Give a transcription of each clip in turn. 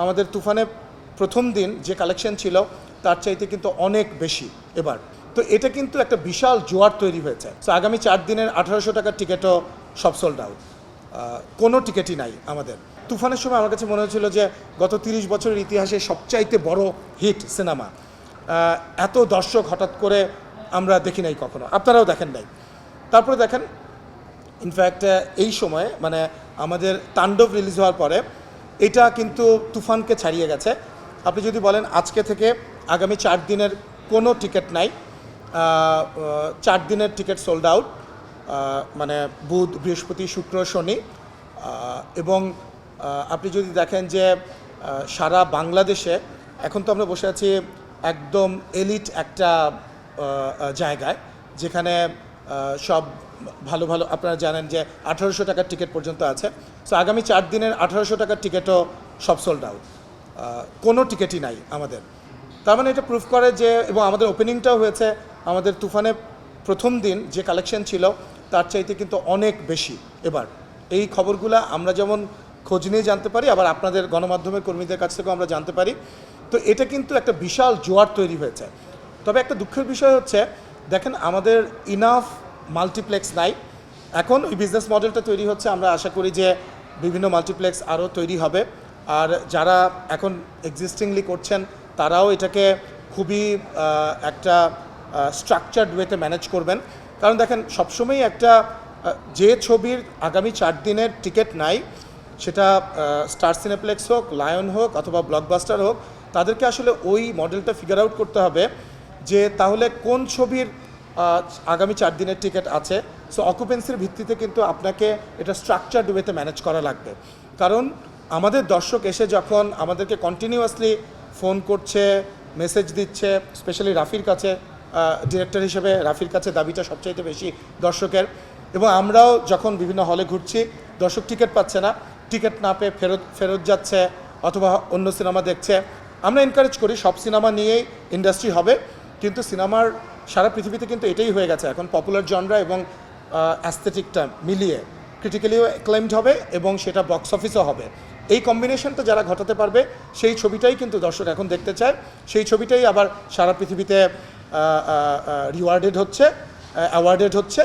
আমাদের তুফানে প্রথম দিন যে কালেকশন ছিল, তার চাইতে কিন্তু অনেক বেশি এবার। তো এটা কিন্তু একটা বিশাল জোয়ার তৈরি হয়েছে। তো আগামী চার দিনের আঠারোশো টাকার টিকিটও সব সোল্ড আউট কোনো টিকিটই নাই আমাদের। তুফানের সময় আমার কাছে মনে হচ্ছিল যে গত তিরিশ বছরের ইতিহাসে সবচাইতে বড় হিট সিনেমা এত দর্শক হঠাৎ করে আমরা দেখি নাই কখনো। আপনারাও দেখেন নাই। তারপরে দেখেন ইনফ্যাক্ট এই সময়ে মানে আমাদের তাণ্ডব রিলিজ হওয়ার পরে এটা কিন্তু তুফানকে ছাড়িয়ে গেছে। আপনি যদি বলেন আজকে থেকে আগামী চার দিনের কোনো টিকিট নাই চার দিনের টিকিট সোল্ড আউট মানে বুধ, বৃহস্পতি, শুক্র, শনি এবং আপনি যদি দেখেন যে সারা বাংলাদেশে এখন তো আমরা বসে আছি একদম এলিট একটা জায়গায়, যেখানে সব ভালো ভালো, আপনারা জানেন যে আঠারোশো টাকার টিকিট পর্যন্ত আছে। সো আগামী চার দিনের আঠারোশো টাকার টিকিটও সব সোল্ড আউট কোনো টিকিটই নাই আমাদের। তার মানে এটা প্রুফ করে যে, এবং আমাদের ওপেনিংটাও হয়েছে, আমাদের তুফানে প্রথম দিন যে কালেকশন ছিল, তার চাইতে কিন্তু অনেক বেশি। এবার, এই খবরগুলো আমরা যেমন খোঁজ নিয়ে জানতে পারি, আবার আপনাদের গণমাধ্যমের কর্মীদের কাছ থেকেও আমরা জানতে পারি। তো এটা কিন্তু একটা বিশাল জোয়ার তৈরি হয়েছে। তবে একটা দুঃখের বিষয় হচ্ছে দেখেন, আমাদের ইনাফ মাল্টিপ্লেক্স নাই। এখন ওই বিজনেস মডেলটা তৈরি হচ্ছে, আমরা আশা করি যে বিভিন্ন মাল্টিপ্লেক্স আরও তৈরি হবে। আর যারা এখন এক্সিস্টিংলি করছেন, তারাও এটাকে খুবই একটা স্ট্রাকচার্ড ওয়েতে ম্যানেজ করবেন। কারণ দেখেন, সবসময়ই একটা যে ছবির আগামী চার দিনের টিকিট নাই, সেটা স্টার সিনেপ্লেক্স হোক লায়ন হোক, অথবা ব্লকবাস্টার হোক, তাদেরকে আসলে ওই মডেলটা ফিগার আউট করতে হবে। যে তাহলে কোন ছবির আগামী চার দিনের টিকিট আছে? সো অকুপেন্সির ভিত্তিতে কিন্তু আপনাকে এটা স্ট্রাকচার ডুবেতে ম্যানেজ করা লাগবে। কারণ আমাদের দর্শক এসে যখন আমাদেরকে কন্টিনিউয়াসলি ফোন করছে মেসেজ দিচ্ছে স্পেশালি রাফির কাছে ডিরেক্টর হিসেবে রাফির কাছে দাবিটা সবচাইতে বেশি দর্শকের। এবং আমরাও যখন বিভিন্ন হলে ঘুরছি, দর্শক টিকিট পাচ্ছে না টিকিট না পেয়ে ফেরত ফেরত যাচ্ছে, অথবা অন্য সিনেমা দেখছে। আমরা এনকারেজ করি, সব সিনেমা নিয়েই ইন্ডাস্ট্রি হবে। কিন্তু সিনেমার সারা পৃথিবীতে কিন্তু এটাই হয়ে গেছে। এখন পপুলার জনরা এবং অ্যাস্থেটিকটা মিলিয়ে ক্রিটিক্যালিও ক্লেমড হবে এবং সেটা বক্স অফিসও হবে। এই কম্বিনেশনটা যারা ঘটাতে পারবে, সেই ছবিটাই কিন্তু দর্শক এখন দেখতে চায়। সেই ছবিটাই আবার সারা পৃথিবীতে রিওয়ার্ডেড হচ্ছে অ্যাওয়ার্ডেড হচ্ছে।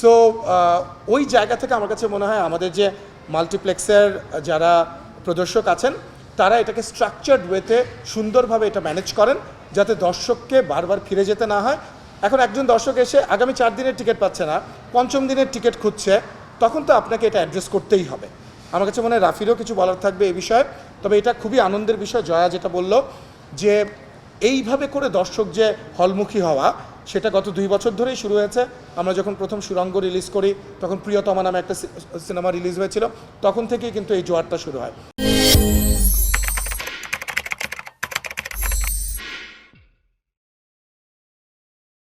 সো ওই জায়গা থেকে আমার কাছে মনে হয় আমাদের যে মাল্টিপ্লেক্সের যারা প্রদর্শক আছেন, তারা এটাকে স্ট্রাকচার্ড ওয়েতে সুন্দরভাবে এটা ম্যানেজ করেন। যাতে দর্শককে বারবার ফিরে যেতে না হয়। এখন একজন দর্শক এসে আগামী চার দিনের টিকিট পাচ্ছে না, পঞ্চম দিনের টিকিট খুঁজছে, তখন তো আপনাকে এটা অ্যাড্রেস করতেই হবে। আমার কাছে মনে হয় রাফিরও কিছু বলার থাকবে এই বিষয়ে, তবে এটা খুবই আনন্দের বিষয়, জয়া যেটা বলল যে এইভাবে করে দর্শক যে হলমুখী হওয়া, সেটা গত দুই বছর ধরেই শুরু হয়েছে। আমরা যখন প্রথম সুরঙ্গ রিলিজ করি, তখন প্রিয়তমা নামে একটা সিনেমা রিলিজ হয়েছিল, তখন থেকেই কিন্তু এই জোয়ারটা শুরু হয়।